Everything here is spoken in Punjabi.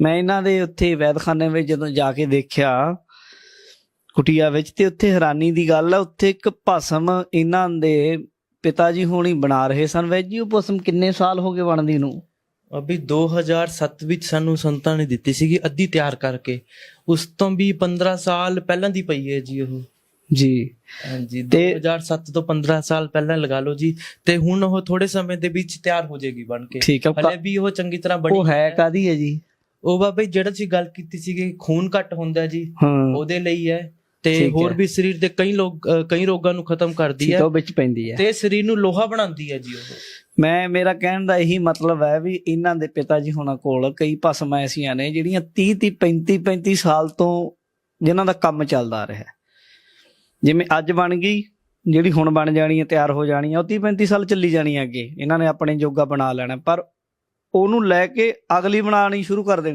ਮੈਂ ਇਹਨਾਂ ਦੇ ਉੱਥੇ ਵੈਦਖਾਨੇ ਵਿੱਚ ਜਦੋਂ ਜਾ ਕੇ ਦੇਖਿਆ ਕੁਟੀਆ ਵਿੱਚ ਤੇ ਉੱਥੇ ਹੈਰਾਨੀ ਦੀ ਗੱਲ ਆ ਉੱਥੇ ਇੱਕ ਭਸਮ ਇਹਨਾਂ ਦੇ ਪਿਤਾ ਜੀ ਹੋਣੀ ਬਣਾ ਰਹੇ ਸਨ। ਵੈਦ ਜੀ ਉਹ ਭਸਮ ਕਿੰਨੇ ਸਾਲ ਹੋ ਗਏ ਬਣਦੀ ਨੂੰ? ਅਭੀ 2007 ਵਿੱਚ ਸਾਨੂੰ ਸੰਤਾਂ ਨੇ ਦਿੱਤੀ ਸੀਗੀ ਅੱਧੀ ਤਿਆਰ ਕਰਕੇ। ਉਸ ਤੋਂ ਵੀ 15 ਸਾਲ ਪਹਿਲਾਂ ਦੀ ਪਈ ਹੈ ਜੀ ਉਹ। ਜੀ। ਹਾਂਜੀ ਤੇ- 2007 ਤੋਂ 15 ਸਾਲ ਪਹਿਲਾਂ ਲਗਾ ਲਓ ਜੀ। ਤੇ ਹੁਣ ਉਹ ਥੋੜੇ ਸਮੇਂ ਦੇ ਵਿੱਚ ਤਿਆਰ ਹੋ ਜਾਏਗੀ ਬਣ ਕੇ। ਹਲੇ ਵੀ ਉਹ ਚੰਗੀ ਤਰ੍ਹਾਂ ਬਣੀ ਉਹ ਹੈ ਕਾਦੀ ਹੈ ਜੀ? ਉਹ ਬਾਬਾ ਜੀ ਜਿਹੜਾ ਤੁਸੀਂ ਗੱਲ ਕੀਤੀ ਸੀਗੀ ਖੂਨ ਘੱਟ ਹੁੰਦਾ ਜੀ ਉਹਦੇ ਲਈ ਹੈ। ਤੇ ਹੋਰ। ਵੀ ਸਰੀਰ ਦੇ ਕਈ ਲੋਕ ਕਈ ਰੋਗਾਂ ਨੂੰ ਖਤਮ ਕਰਦੀ ਹੈ। ਉਹ ਵਿੱਚ ਪੈਂਦੀ ਹੈ। ਤੇ ਸਰੀਰ ਨੂੰ ਲੋਹਾ ਬਣਾਉਂਦੀ ਹੈ ਜੀ ਉਹ। ਮੈਂ ਮੇਰਾ ਕਹਿਣ ਦਾ ਇਹੀ ਮਤਲਬ ਹੈ ਵੀ ਇਹਨਾਂ ਦੇ ਪਿਤਾ ਜੀ ਹੋਣਾ ਕੋਲ ਕਈ ਭਸਮਾਂ ਐਸੀਆਂ ਨੇ ਜਿਹੜੀਆਂ 30 30 35 35 ਸਾਲ ਤੋਂ ਜਿਨ੍ਹਾਂ ਦਾ ਕੰਮ ਚੱਲਦਾ ਆ ਰਿਹਾ। ਜਿਵੇਂ ਅੱਜ ਬਣ ਗਈ ਜਿਹੜੀ ਹੁਣ ਬਣ ਜਾਣੀ ਹੈ ਤਿਆਰ ਹੋ ਜਾਣੀ ਹੈ ਉਹ 30 35 ਸਾਲ ਚੱਲੀ ਜਾਣੀ ਹੈ ਅੱਗੇ। ਇਹਨਾਂ ਨੇ ਆਪਣੇ ਜੋਗਾ ਬਣਾ ਲੈਣਾ ਪਰ ਉਹਨੂੰ ਲੈ ਕੇ ਅਗਲੀ ਬਣਾਉਣੀ ਸ਼ੁਰੂ ਕਰ ਦੇਣੀ